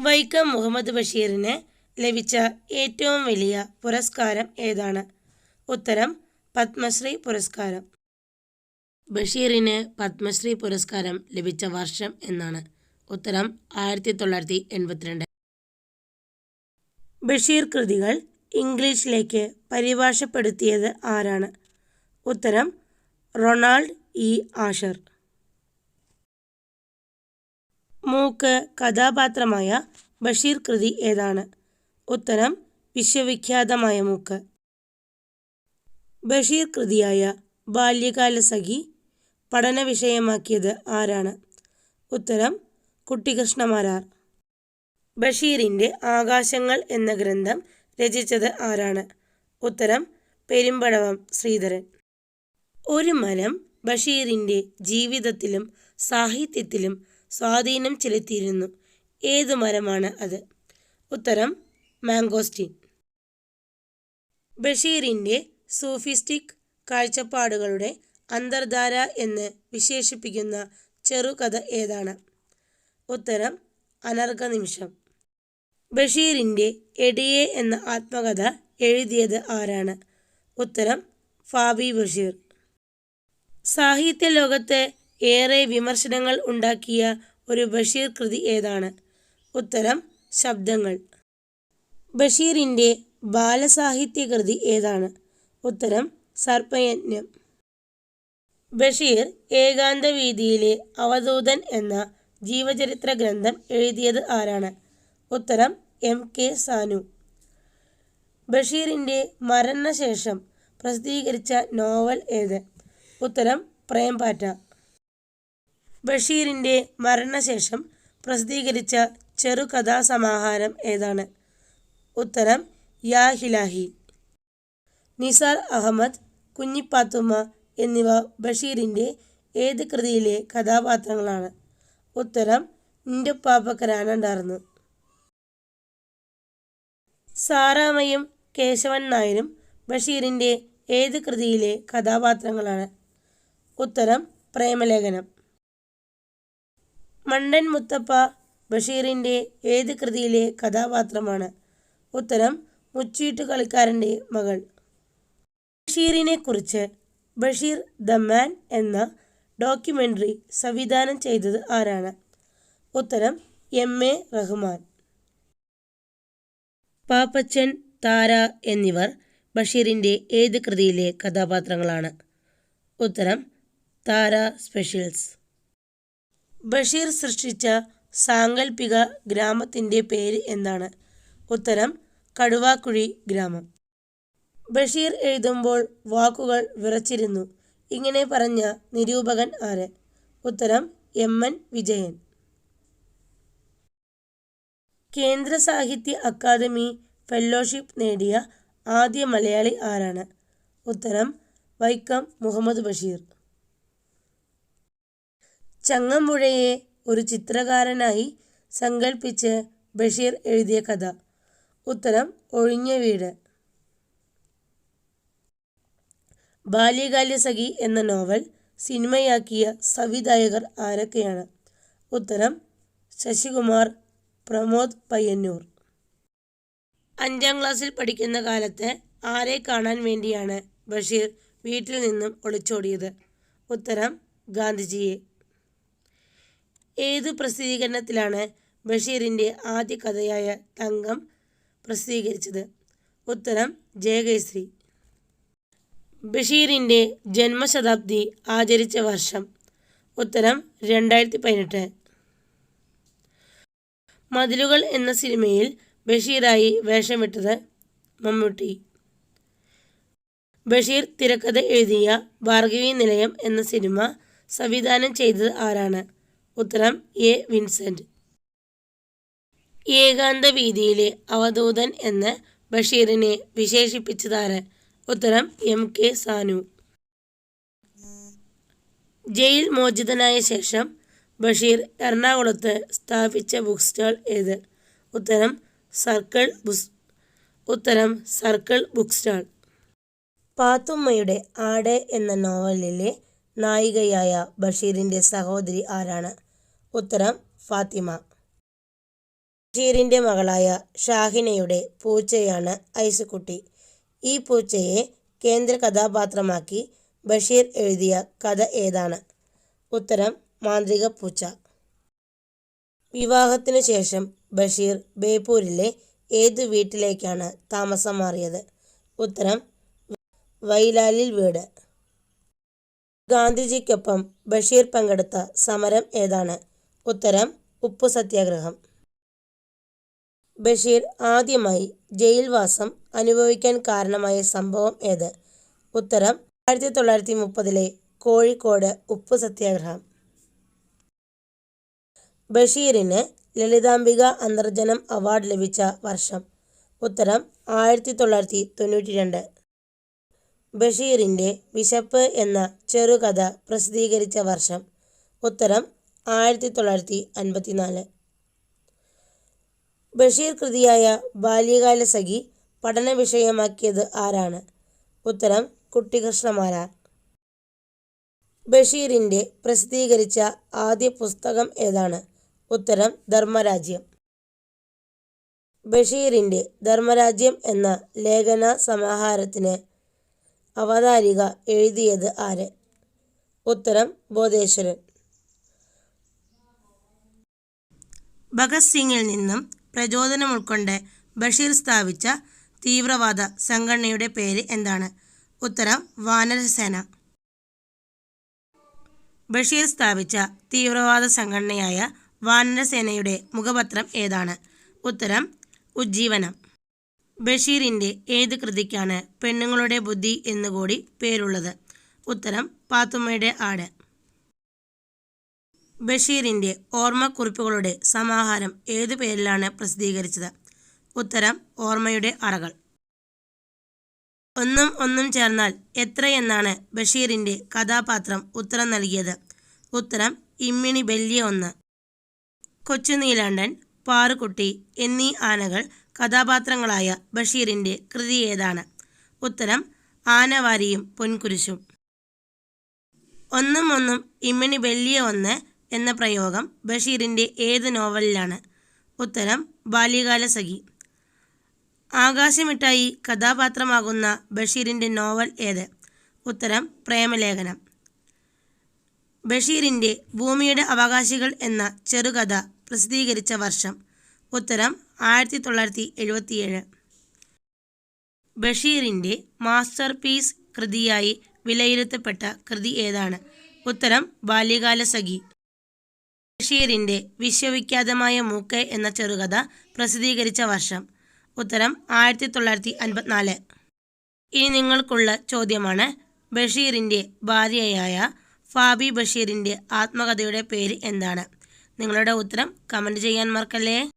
വൈക്കം മുഹമ്മദ് ബഷീറിന് ലഭിച്ച ഏറ്റവും വലിയ പുരസ്കാരം ഏതാണ്? ഉത്തരം പത്മശ്രീ പുരസ്കാരം. ബഷീറിന് പത്മശ്രീ പുരസ്കാരം ലഭിച്ച വർഷം എന്നാണ്. ഉത്തരം ആയിരത്തി തൊള്ളായിരത്തി എൺപത്തിരണ്ട് ബഷീർ കൃതികൾ ഇംഗ്ലീഷിലേക്ക് പരിഭാഷപ്പെടുത്തിയത് ആരാണ്? ഉത്തരം റൊണാൾഡ് ഇ. ആഷർ. മൂക്ക് കഥാപാത്രമായ ബഷീർ കൃതി ഏതാണ്? ഉത്തരം വിശ്വവിഖ്യാതമായ മൂക്ക്. ബഷീർ കൃതിയായ ബാല്യകാലസഖി പഠന വിഷയമാക്കിയത് ആരാണ്? ഉത്തരം കുട്ടികൃഷ്ണമാരാർ. ബഷീറിന്റെ ആകാശങ്ങൾ എന്ന ഗ്രന്ഥം രചിച്ചത് ആരാണ്? ഉത്തരം പെരുമ്പടവം ശ്രീധരൻ. ഒരു മരം ബഷീറിന്റെ ജീവിതത്തിലും സാഹിത്യത്തിലും സ്വാധീനം ചെലുത്തിയിരുന്നു. ഏതു മരമാണ് അത്? ഉത്തരം മാംഗോസ്റ്റീൻ ബഷീറിന്റെ സൂഫിസ്റ്റിക് കാഴ്ചപ്പാടുകളുടെ അന്തർധാര എന്ന് വിശേഷിപ്പിക്കുന്ന ചെറുകഥ ഏതാണ്? ഉത്തരം അനർഘ നിമിഷം ബഷീറിന്റെ എടിയെ എന്ന ആത്മകഥ എഴുതിയത് ആരാണ്? ഉത്തരം ഫാബി ബഷീർ. സാഹിത്യ ലോകത്ത് ഏറെ വിമർശനങ്ങൾ ഉണ്ടാക്കിയ ഒരു ബഷീർ കൃതി ഏതാണ്? ഉത്തരം ശബ്ദങ്ങൾ. ബഷീറിന്റെ ബാലസാഹിത്യ കൃതി ഏതാണ്? ഉത്തരം സർപ്പയജ്ഞം. ബഷീർ ഏകാന്ത വീതിയിലെ അവധൂതൻ എന്ന ജീവചരിത്ര ഗ്രന്ഥം എഴുതിയത് ആരാണ്? ഉത്തരം എം കെ സാനു. ബഷീറിന്റെ മരണശേഷം പ്രസിദ്ധീകരിച്ച നോവൽ ഏത്? ഉത്തരം പ്രേംപാറ്റ. ബഷീറിന്റെ മരണശേഷം പ്രസിദ്ധീകരിച്ച ചെറുകഥാസമാഹാരം ഏതാണ്? ഉത്തരം യാഹിലാഹി നിസാർ അഹമ്മദ് കുഞ്ഞിപ്പാത്തുമ്മ എന്നിവ ബഷീറിന്റെ ഏത് കൃതിയിലെ കഥാപാത്രങ്ങളാണ്? ഉത്തരം നിന്റെ പാപ്പക്കരാനുണ്ടായിരുന്നു സാറാമയും കേശവൻ നായരും ബഷീറിന്റെ ഏത് കൃതിയിലെ കഥാപാത്രങ്ങളാണ്? ഉത്തരം പ്രേമലേഖനം. മണ്ടൻ മുത്തപ്പ ബഷീറിന്റെ ഏത് കൃതിയിലെ കഥാപാത്രമാണ്? ഉത്തരം മുച്ചീട്ട് കളിക്കാരന്റെ മകൾ. ബഷീറിനെ കുറിച്ച് ബഷീർ ദ മാൻ എന്ന ഡോക്യുമെന്ററി സംവിധാനം ചെയ്തത് ആരാണ്? ഉത്തരം എം എ റഹ്മാൻ. പാപ്പച്ചൻ താര എന്നിവർ ബഷീറിന്റെ ഏത് കൃതിയിലെ കഥാപാത്രങ്ങളാണ്? ഉത്തരം താര സ്പെഷ്യൽസ്. ബഷീർ സൃഷ്ടിച്ച സാങ്കല്പിക ഗ്രാമത്തിന്റെ പേര് എന്താണ് ഉത്തരം കടുവാക്കുഴി ഗ്രാമം. ബഷീർ എഴുതുമ്പോൾ വാക്കുകൾ വിറച്ചിരുന്നു. ഇങ്ങനെ പറഞ്ഞ നിരൂപകൻ ആര്? ഉത്തരം എം. എൻ. വിജയൻ. കേന്ദ്ര സാഹിത്യ അക്കാദമി ഫെല്ലോഷിപ്പ് നേടിയ ആദ്യ മലയാളി ആരാണ്? ഉത്തരം വൈക്കം മുഹമ്മദ് ബഷീർ. ചങ്ങമ്പുഴയെ ഒരു ചിത്രകാരനായി സങ്കല്പിച്ച് ബഷീർ എഴുതിയ കഥ. ഉത്തരം ഒഴിഞ്ഞ വീട്. ബാല്യകാലസഖി എന്ന നോവൽ സിനിമയാക്കിയ സംവിധായകർ ആരൊക്കെയാണ്? ഉത്തരം ശശികുമാർ പ്രമോദ് പയ്യന്നൂർ. അഞ്ചാം ക്ലാസ്സിൽ പഠിക്കുന്ന കാലത്ത് ആരെ കാണാൻ വേണ്ടിയാണ് ബഷീർ വീട്ടിൽ നിന്നും ഒളിച്ചോടിയത്? ഉത്തരം ഗാന്ധിജിയെ. ഏതു പ്രസിദ്ധീകരണത്തിലാണ് ബഷീറിന്റെ ആദ്യ കഥയായ തങ്കം പ്രസിദ്ധീകരിച്ചത്? ഉത്തരം ജയകേശ്രീ ബഷീറിന്റെ ജന്മശതാബ്ദി ആചരിച്ച വർഷം. ഉത്തരം രണ്ടായിരത്തി പതിനെട്ട് മതിലുകൾ എന്ന സിനിമയിൽ ബഷീറായി വേഷമിട്ടത് മമ്മൂട്ടി. ബഷീർ തിരക്കഥ എഴുതിയ ഭാർഗവി നിലയം എന്ന സിനിമ സംവിധാനം ചെയ്തത് ആരാണ്? ഉത്തരം എ വിൻസെന്റ് ഏകാന്ത വീതിയിലെ അവധൂതൻ എന്ന് ബഷീറിനെ വിശേഷിപ്പിച്ചതാര്? ഉത്തരം എം കെ സാനു. ജയിൽ മോചിതനായ ശേഷം ബഷീർ എറണാകുളത്ത് സ്ഥാപിച്ച ബുക്ക് സ്റ്റാൾ ഏത്? ഉത്തരം സർക്കിൾ ബുസ് ഉത്തരം സർക്കിൾ ബുക്ക് സ്റ്റാൾ. പാത്തുമ്മയുടെ ആട് എന്ന നോവലിലെ നായികയായ ബഷീറിന്റെ സഹോദരി ആരാണ് ഉത്തരം ഫാത്തിമ ബഷീറിന്റെ മകളായ ഷാഹിനയുടെ പൂച്ചയാണ് ഐസുകുട്ടി ഈ പൂച്ചയെ കേന്ദ്ര കഥാപാത്രമാക്കി ബഷീർ എഴുതിയ കഥ ഏതാണ് ഉത്തരം മാന്ത്രിക പൂച്ച വിവാഹത്തിനു ശേഷം ബഷീർ ബേപ്പൂരിലെ ഏത് വീട്ടിലേക്കാണ് താമസം മാറിയത് ഉത്തരം വൈലാലിൽ വീട് ഗാന്ധിജിക്കൊപ്പം ബഷീർ പങ്കെടുത്ത സമരം ഏതാണ്? ഉത്തരം ഉപ്പു സത്യാഗ്രഹം. ബഷീർ ആദ്യമായി ജയിൽവാസം അനുഭവിക്കാൻ കാരണമായ സംഭവം ഏത്? ഉത്തരം ആയിരത്തി തൊള്ളായിരത്തി മുപ്പതിലെ കോഴിക്കോട് ഉപ്പു സത്യാഗ്രഹം. ബഷീറിന് ലളിതാംബിക അന്തർജനം അവാർഡ് ലഭിച്ച വർഷം. ഉത്തരം ആയിരത്തി തൊള്ളായിരത്തി തൊണ്ണൂറ്റി രണ്ട് ബഷീറിന്റെ വിശപ്പ് എന്ന ചെറുകഥ പ്രസിദ്ധീകരിച്ച വർഷം. ഉത്തരം ആയിരത്തി തൊള്ളായിരത്തി അൻപത്തിനാല് ബഷീർ കൃതിയായ ബാല്യകാല സഖി പഠന വിഷയമാക്കിയത് ആരാണ്? ഉത്തരം കുട്ടികൃഷ്ണമാരാർ. ബഷീറിന്റെ പ്രസിദ്ധീകരിച്ച ആദ്യ പുസ്തകം ഏതാണ്? ഉത്തരം ധർമ്മരാജ്യം. ബഷീറിന്റെ ധർമ്മരാജ്യം എന്ന ലേഖന സമാഹാരത്തിന് അവതാരിക എഴുതിയത് ആര്? ഉത്തരം ബോധേശ്വരൻ. ഭഗത് സിംഗിൽ നിന്നും പ്രചോദനം ഉൾക്കൊണ്ട് ബഷീർ സ്ഥാപിച്ച തീവ്രവാദ സംഘടനയുടെ പേര് എന്താണ്? ഉത്തരം വാനരസേന. ബഷീർ സ്ഥാപിച്ച തീവ്രവാദ സംഘടനയായ വാനരസേനയുടെ മുഖപത്രം ഏതാണ്? ഉത്തരം ഉജ്ജീവനം. ബഷീറിന്റെ ഏത് കൃതിക്കാണ് പെണ്ണുങ്ങളുടെ ബുദ്ധി എന്നുകൂടി പേരുള്ളത്? ഉത്തരം പാത്തുമ്മയുടെ ആട്. ബഷീറിന്റെ ഓർമ്മക്കുറിപ്പുകളുടെ സമാഹാരം ഏതു പേരിലാണ് പ്രസിദ്ധീകരിച്ചത്? ഉത്തരം ഓർമ്മയുടെ അറകൾ. ഒന്നും ഒന്നും ചേർന്നാൽ എത്രയെന്നാണ് ബഷീറിന്റെ കഥാപാത്രം ഉത്തരം നൽകിയത്? ഉത്തരം ഇമ്മിണി ബല്യ ഒന്ന്. കൊച്ചുനീലാണ്ടൻ പാറുകുട്ടി എന്നീ ആനകൾ കഥാപാത്രങ്ങളായ ബഷീറിന്റെ കൃതി ഏതാണ്? ഉത്തരം ആനവാരിയും പൊൻകുരിശും. ഒന്നും ഒന്നും ഇമ്മിണി വലിയ ഒന്ന് എന്ന പ്രയോഗം ബഷീറിന്റെ ഏത് നോവലിലാണ്? ഉത്തരം ബാല്യകാല സഖി. ആകാശമിട്ടായി കഥാപാത്രമാകുന്ന ബഷീറിന്റെ നോവൽ ഏത്? ഉത്തരം പ്രേമലേഖനം. ബഷീറിന്റെ ഭൂമിയുടെ അവകാശികൾ എന്ന ചെറുകഥ പ്രസിദ്ധീകരിച്ച വർഷം. ഉത്തരം ആയിരത്തി തൊള്ളായിരത്തി എഴുപത്തിയേഴ് ബഷീറിന്റെ മാസ്റ്റർ പീസ് കൃതിയായി വിലയിരുത്തപ്പെട്ട കൃതി ഏതാണ്? ഉത്തരം ബാല്യകാല സഖി. ബഷീറിന്റെ വിശ്വവിഖ്യാതമായ മൂക്ക് എന്ന ചെറുകഥ പ്രസിദ്ധീകരിച്ച വർഷം. ഉത്തരം ആയിരത്തി തൊള്ളായിരത്തി അൻപത്തിനാല് ഇനി നിങ്ങൾക്കുള്ള ചോദ്യമാണ് ബഷീറിന്റെ ഭാര്യയായ ഫാബി ബഷീറിന്റെ ആത്മകഥയുടെ പേര് എന്താണ്? നിങ്ങളുടെ ഉത്തരം കമന്റ് ചെയ്യാൻ മറക്കല്ലേ?